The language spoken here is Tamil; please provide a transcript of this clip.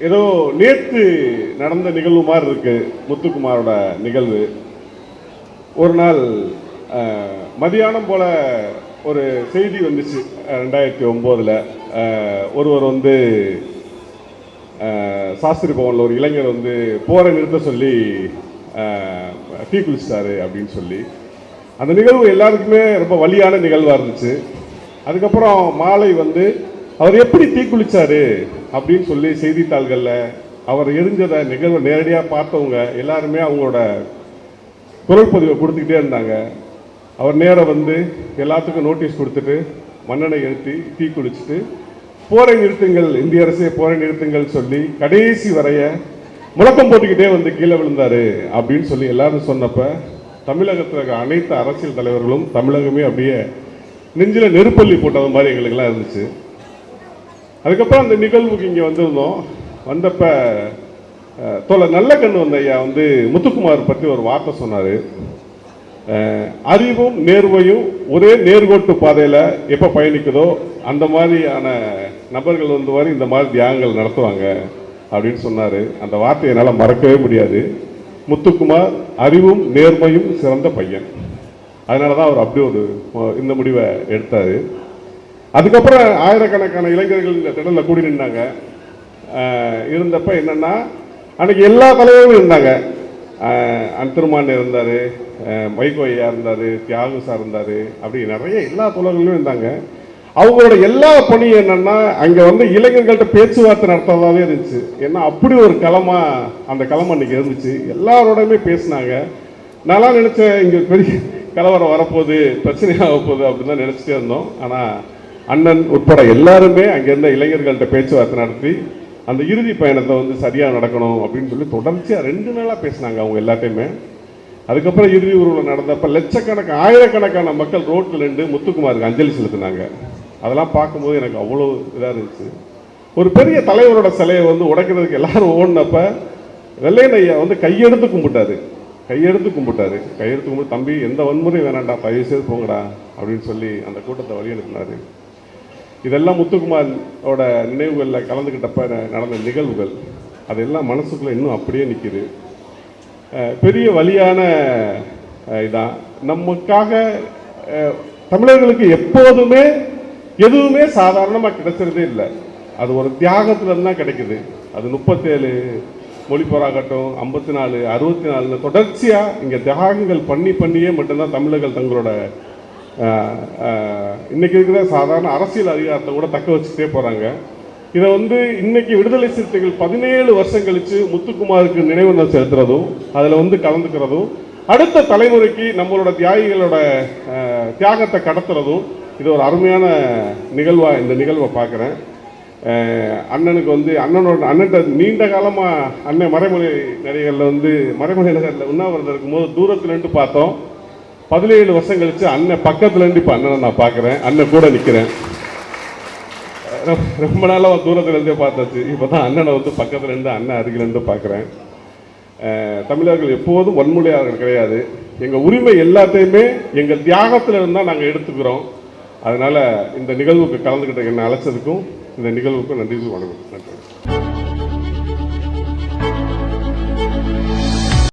ஏதோ நேற்று நடந்த நிகழ்வு மாதிரி இருக்கு முத்துக்குமாரோட நிகழ்வு. ஒரு நாள் மதியானம் போல ஒரு செய்தி வந்துச்சு ரெண்டாயிரத்தி ஒம்போதில். ஒருவர் வந்து சாஸ்திரி பவனில் ஒரு இளைஞர் வந்து போரை நிறுத்த சொல்லி டீ குளிச்சிட்டாரு அப்படின்னு சொல்லி. அந்த நிகழ்வு எல்லாருக்குமே ரொம்ப வலியான நிகழ்வாக இருந்துச்சு. அதுக்கப்புறம் மாலை வந்து அவர் எப்படி தீக்குளிச்சாரு அப்படின்னு சொல்லி செய்தித்தாள்களில் அவர் எரிஞ்சதை நிகழ்வை நேரடியாக பார்த்தவங்க எல்லாருமே அவங்களோட குரல் பதிவை கொடுத்துக்கிட்டே இருந்தாங்க. அவர் நேராக வந்து எல்லாத்துக்கும் நோட்டீஸ் கொடுத்துட்டு மன்னனை எழுத்தி தீ குளிச்சுட்டு போரை நிறுத்துங்கள் இந்திய அரசே போரை நிறுத்துங்கள் சொல்லி கடைசி வரைய முழக்கம் போட்டுக்கிட்டே வந்து கீழே விழுந்தார் அப்படின்னு சொல்லி எல்லாரும் சொன்னப்ப தமிழகத்தில் இருக்க அனைத்து அரசியல் தலைவர்களும் தமிழகமே அப்படியே நெஞ்சில் நெருப்பள்ளி போட்டது மாதிரி எங்களுக்கெல்லாம் இருந்துச்சு. அதுக்கப்புறம் அந்த நிகழ்வுக்கு இங்கே வந்திருந்தோம். வந்தப்ப தொலை நல்ல கண்ணு வந்த ஐயா வந்து முத்துக்குமார் பற்றி ஒரு வார்த்தை சொன்னார். அறிவும் நேர்மையும் ஒரே நேர்கோட்டு பாதையில் எப்போ பயணிக்குதோ அந்த மாதிரியான நபர்கள் வந்து வரை இந்த மாதிரி தியாகங்கள் நடத்துவாங்க அப்படின்னு சொன்னார். அந்த வார்த்தையை என்னால் மறக்கவே முடியாது. முத்துக்குமார் அறிவும் நேர்மையும் சிறந்த பையன். அதனால தான் அவர் அப்படி ஒரு இந்த முடிவை எடுத்தார். அதுக்கப்புறம் ஆயிரக்கணக்கான இளைஞர்கள் இந்த திடலில் கூடி நின்றாங்க இருந்தப்ப என்னன்னா அன்றைக்கி எல்லா தலைவர்களும் இருந்தாங்க. அஹ் இருந்தார் வைகோ ஐயா இருந்தார் தியாகு சார் இருந்தார் அப்படி நிறைய எல்லா தொழில்களும் இருந்தாங்க. அவங்களோட எல்லா பணியும் என்னென்னா அங்கே வந்து இளைஞர்கள்ட்ட பேச்சுவார்த்தை நடத்துறதாவே இருந்துச்சு. ஏன்னா அப்படி ஒரு களமாக அந்த களம் அன்றைக்கி இருந்துச்சு. எல்லாரோடையுமே பேசினாங்க. நான்லாம் நினச்சேன் இங்கே பெரிய கலவரம் வரப்போகுது பிரச்சனையாக போகுது அப்படின்னு தான் நினச்சிட்டே இருந்தோம். ஆனால் அண்ணன் உட்பட எல்லாருமே அங்கேருந்த இளைஞர்கள்ட்ட பேச்சுவார்த்தை நடத்தி அந்த இறுதி பயணத்தை வந்து சரியாக நடக்கணும் அப்படின்னு சொல்லி தொடர்ச்சியாக ரெண்டு நாளாக பேசினாங்க அவங்க எல்லாத்தையுமே. அதுக்கப்புறம் இறுதி ஊர்வலம் நடந்தப்ப லட்சக்கணக்கு ஆயிரக்கணக்கான மக்கள் ரோட்டில் நின்று முத்துக்குமாருக்கு அஞ்சலி செலுத்தினாங்க. அதெல்லாம் பார்க்கும்போது எனக்கு அவ்வளோ இதாக இருந்துச்சு. ஒரு பெரிய தலைவரோட சிலையை வந்து உடைக்கிறதுக்கு எல்லாரும் ஓடினப்ப வெள்ளையன் ஐயா வந்து கையெடுத்து கும்பிட்டாரு. கையெடுத்து கும்பிட்டாரு. கையெடுத்து கும்பிட்டு தம்பி எந்த வன்முறையும் வேணாண்டா தயவு செய்து போங்கடா அப்படின்னு சொல்லி அந்த கூட்டத்தை வழி அனுப்பினாரு இதெல்லாம் முத்துக்குமாரோட நினைவுகளில் கலந்துக்கிட்டப்ப நடந்த நிகழ்வுகள் அதெல்லாம் மனசுக்குள்ளே இன்னும் அப்படியே நிற்கிது பெரிய வழியான இதான். நமக்காக தமிழர்களுக்கு எப்போதுமே எதுவுமே சாதாரணமாக கிடைச்சதே இல்லை. அது ஒரு தியாகத்தில் தான் கிடைக்குது. அது முப்பத்தேழு மொழி போராகட்டும் ஐம்பத்தி நாலு அறுபத்தி நாலு தொடர்ச்சியாக இங்கே தியாகங்கள் பண்ணி பண்ணியே மட்டும்தான் தமிழர்கள் தங்களோட இன்றைக்கி இருக்கிற சாதாரண அரசியல் அதிகாரத்தை கூட தக்க வச்சுட்டே போகிறாங்க இதை வந்து இன்னைக்கு விடுதலை சிறுத்தைகள் பதினேழு வருஷம் கழித்து முத்துக்குமாருக்கு நினைவுணர் செலுத்துறதும் அதில் வந்து கலந்துக்கிறதும் அடுத்த தலைமுறைக்கு நம்மளோட தியாகிகளோட தியாகத்தை கடத்துறதும் இது ஒரு அருமையான நிகழ்வா இந்த நிகழ்வை பார்க்குறேன். அண்ணனுக்கு வந்து அண்ணனோட அண்ணன் நீண்ட காலமாக அண்ணன் மறைமுறை நடிகரில் வந்து மறைமலை நகரில் உண்ணாவிரதம் இருக்கும்போது தூரத்தில் நின்று பார்த்தோம். பதினேழு வருஷம் கழிச்சு அண்ணன் பக்கத்துல இருந்து இப்போ அண்ணனை நான் பார்க்குறேன் அண்ணன் கூட நிற்கிறேன் ரொம்ப நாளாக தூரத்துல இருந்தே பார்த்தாச்சு. இப்போ தான் அண்ணனை வந்து பக்கத்துல இருந்து அண்ணன் அருகில இருந்து பார்க்குறேன் தமிழர்கள் எப்போதும் வன்முறையாளர்கள் கிடையாது. எங்கள் உரிமை எல்லாத்தையுமே எங்கள் தியாகத்தில் இருந்தால் நாங்கள் எடுத்துக்கிறோம். அதனால இந்த நிகழ்வுக்கு கலந்துக்கிட்ட என்னை அழைச்சதுக்கும் இந்த நிகழ்வுக்கும் நன்றி வணக்கம். நன்றி.